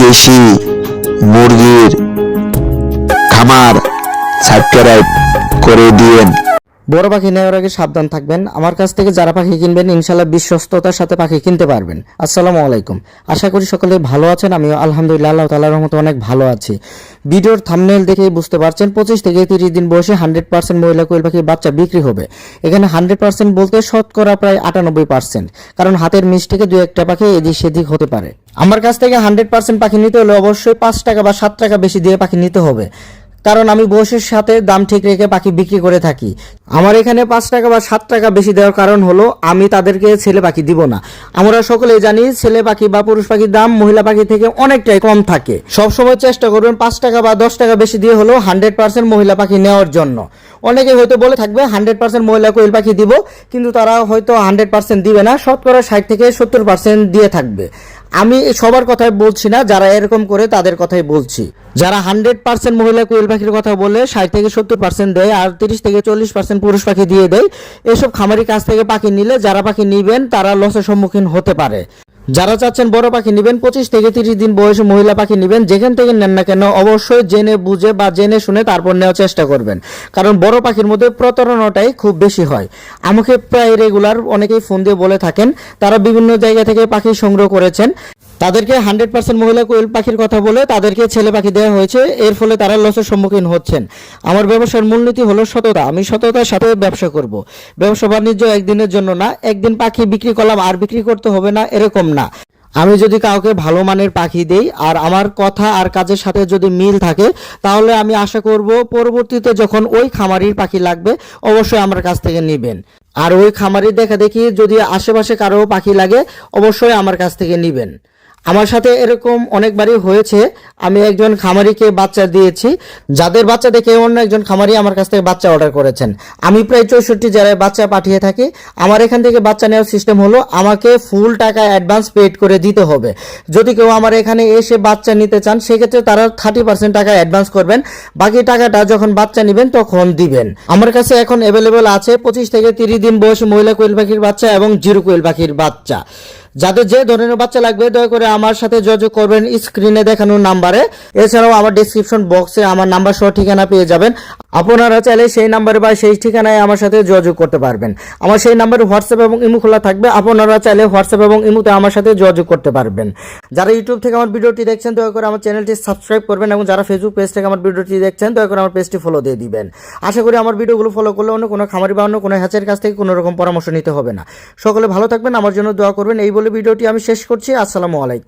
দেশি মুরগির খামার সাবস্ক্রাইব করে দিয়েন। বড় পাখি নেওয়ার আগে সাবধান থাকবেন। আমার কাছ থেকে যারা পাখি কিনবেন ইনশাল্লাহ বিশ্বস্ততার সাথে পাখি কিনতে পারবেন। আসসালামু আলাইকুম। আশা করি সকলে ভালো আছেন, আমিও আলহামদুলিল্লাহ আল্লাহ তালার রহমতে অনেক ভালো আছি। ভিডিওর থামনেল দেখেই বুঝতে পারছেন, পঁচিশ থেকে তিরিশ দিন বয়সে হান্ড্রেড পার্সেন্ট মহিলা কোয়েল পাখির বাচ্চা বিক্রি হবে। এখানে হান্ড্রেড পার্সেন্ট বলতে শতকরা প্রায় আটানব্বই পার্সেন্ট। কারণ হাতের মিষ্টিকে দু একটা পাখি এদিক সেদিক হতে পারে। আমার কাছ থেকে হান্ড্রেড পার্সেন্ট পাখি নিতে হলে অবশ্যই পাঁচ টাকা বা সাত টাকা বেশি দিয়ে পাখি নিতে হবে। কারণ আমি বয়সের সাথে দাম ঠিক রেখে পাখি বিক্রি করে থাকি। আমার এখানে পাঁচ টাকা বা সাত টাকা বেশি দেওয়ার কারণ হলো, আমি তাদেরকে ছেলে পাখি দিব না। আমরা সকলেই জানি, ছেলে পাখি বা পুরুষ পাখির দাম মহিলা পাখি থেকে অনেকটাই কম থাকে। সবসময় চেষ্টা করবেন পাঁচ টাকা বা দশ টাকা বেশি দিয়ে হলেও হান্ড্রেড পার্সেন্ট মহিলা পাখি নেওয়ার জন্য। অনেকে হয়তো বলে থাকবে, হান্ড্রেড পার্সেন্ট মহিলা কোয়েল পাখি দিব, কিন্তু তারা হয়তো হান্ড্রেড পার্সেন্ট দিবে না, শতকরা ষাট থেকে সত্তর পার্সেন্ট দিয়ে থাকবে। আমি সবার কথাই বলছি না, যারা এরকম করে তাদের কথাই বলছি। যারা হান্ড্রেড পার্সেন্ট মহিলা কোয়েল পাখির কথা বলে, ষাট থেকে সত্তর পার্সেন্ট দেয়, আর তিরিশ থেকে চল্লিশ পার্সেন্ট পুরুষ পাখি দিয়ে দেয়, এসব খামারি কাছ থেকে পাখি নিলে যারা পাখি নিবেন, তারা লসের সম্মুখীন হতে পারে। যারা চাচ্ছেন বড় পাখি নেবেন, পঁচিশ থেকে তিরিশ দিন বয়সে মহিলা পাখি নেবেন, যেখান থেকে নেন না কেন অবশ্যই জেনে বুঝে বা জেনে শুনে তারপর নেওয়ার চেষ্টা করবেন। কারণ বড় পাখির মধ্যে প্রতারণাটাই খুব বেশি হয়। আমাকে প্রায় রেগুলার অনেকেই ফোন দিয়ে বলে থাকেন, তারা বিভিন্ন জায়গা থেকে পাখি সংগ্রহ করেছেন। তাদেরকে হান্ড্রেড পার্সেন্ট মহিলা কোয়েল পাখির কথা বলে তাদেরকে ছেলে পাখি দেওয়া হয়েছে। এর ফলে তারা লসের সম্মুখীন হচ্ছেন। আমার ব্যবসার মূলনীতি হলো সততা। আমি সততার সাথে ব্যবসা করব। ব্যবসা বাণিজ্য একদিনের জন্য না, একদিন পাখি বিক্রি করলাম, আর বিক্রি করতে হবে না, এরকম না। আমি যদি কাউকে ভালো মানের পাখি দেই, আর আমার কথা আর কাজের সাথে যদি মিল থাকে, তাহলে আমি আশা করব পরবর্তীতে যখন ওই খামারির পাখি লাগবে, অবশ্যই আমার কাছ থেকে নেবেন। আর ওই খামারির দেখা দেখি যদি আশেপাশে কারও পাখি লাগে, অবশ্যই আমার কাছ থেকে নেবেন। আমার সাথে এরকম অনেকবারই হয়েছে। আমি একজন খামারিকে বাচ্চা দিয়েছি। যাদের বাচ্চা দেখে অন্য একজন খামারি আমার কাছ থেকে বাচ্চা অর্ডার করেছেন। আমি প্রায় চৌষট্টি জেলায় বাচ্চা পাঠিয়ে থাকি। আমার এখান থেকে বাচ্চা নেওয়ার সিস্টেম হলো, আমাকে ফুল টাকা অ্যাডভান্স পেড করে দিতে হবে। যদি কেউ আমার এখানে এসে বাচ্চা নিতে চান, সেক্ষেত্রে তারা থার্টি পার্সেন্ট টাকা অ্যাডভান্স করবেন। বাকি টাকাটা যখন বাচ্চা নেবেন, তখন দিবেন। আমার কাছে এখন অ্যাভেলেবেল আছে পঁচিশ থেকে তিরিশ দিন বয়সী মহিলা কোয়েল পাখির বাচ্চা এবং জিরো কোয়েল পাখির বাচ্চা। যাদের যে ধরনের বাচ্চা লাগবে, দয়া করে আমার সাথে যোগাযোগ করবেন স্ক্রিনে দেখানো নাম্বারে। এছাড়াও আমার ডিসক্রিপশন বক্সে আমার নাম্বার সহ ঠিকানা পেয়ে যাবেন। আপনারা চাইলে সেই নাম্বারে বা সেই ঠিকানায় আমার সাথে যোগাযোগ করতে পারবেন। আমার সেই নাম্বারে হোয়াটসঅ্যাপ এবং ইমো খোলা থাকবে। আপনারা চাইলে হোয়াটসঅ্যাপ এবং ইমোতে আমার সাথে যোগাযোগ করতে পারবেন। যারা ইউটিউব থেকে আমার ভিডিওটি দেখছেন, দয়া করে আমার চ্যানেলটি সাবস্ক্রাইব করবেন এবং যারা ফেসবুক পেজ থেকে আমার ভিডিওটি দেখছেন, দয়া করে আমার পেজটি ফলো দিয়ে দিবেন। আশা করি আমার ভিডিওগুলো ফলো করলে অন্য কোনো খামারি বা অন্য কোনো হ্যাচের কাছ থেকে কোনো রকম পরামর্শ নিতে হবে না। সকলে ভালো থাকবেন, আমার জন্য দোয়া করবেন। এই বলে ভিডিওটি আমি শেষ করছি। আসসালামু আলাইকুম।